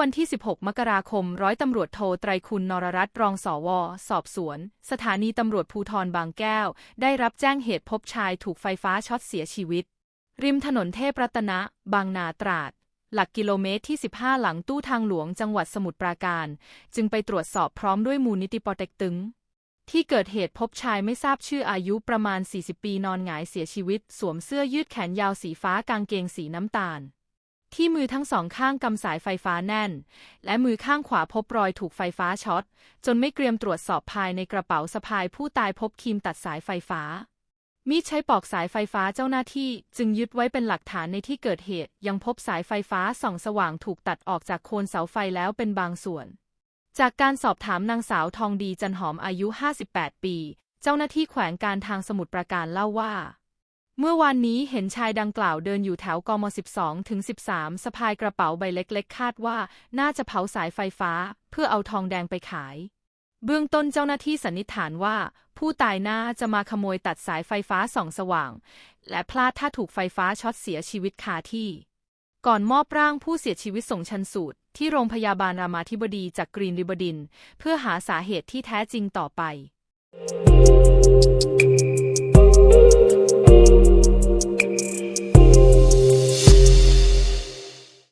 วันที่ 16 มกราคม ร้อยตำรวจโทไตรคุณนรรัตน์รองสวสอบสวน สถานีตำรวจภูทรบางแก้ว ได้รับแจ้งเหตุพบชายถูกไฟฟ้าช็อตเสียชีวิต ริมถนนเทพรัตนะ บางนาตราด หลักกิโลเมตรที่ 15 หลังตู้ทางหลวงจังหวัดสมุทรปราการ จึงไปตรวจสอบพร้อมด้วยมูลนิธิปอเต็กตึงที่เกิดเหตุพบชายไม่ทราบชื่ออายุประมาณ 40 ปีนอนหงายเสียชีวิต สวมเสื้อยืดแขนยาวสีฟ้ากางเกงสีน้ำตาล ที่มือทั้งสองข้างกำสายไฟฟ้าแน่น และมือข้างขวาพบรอยถูกไฟฟ้าช็อต จนไม่เกรียมตรวจสอบภายในกระเป๋าสะพายผู้ตายพบครีมตัดสายไฟฟ้า มีดใช้ปอกสายไฟฟ้าเจ้าหน้าที่จึงยึดไว้เป็นหลักฐานในที่เกิดเหตุ ยังพบสายไฟฟ้าส่องสว่างถูกตัดออกจากโคนเสาไฟแล้วเป็นบางส่วน จากการสอบถามนางสาวทองดีจันหอมอายุ 58 ปี เจ้าหน้าที่แขวงการทางสมุทรปราการเล่าว่า เมื่อวานนี้เห็นชายดังกล่าวเดินอยู่แถวกม 12 ถึง 13 สะพายกระเป๋าใบเล็กๆ คาดว่าน่าจะเผาสายไฟฟ้า เพื่อเอาทองแดงไปขาย เบื้องต้นเจ้าหน้าที่สันนิษฐานว่า ผู้ตายน่าจะมาขโมยตัดสายไฟฟ้าส่องสว่าง และพลาดถ้าถูกไฟฟ้าช็อตเสียชีวิตคาที่ ก่อนมอบร่างผู้เสียชีวิตส่งชันสูตร ที่โรงพยาบาลรามาธิบดีจากกรีนริบดิน เพื่อหาสาเหตุที่แท้จริงต่อไป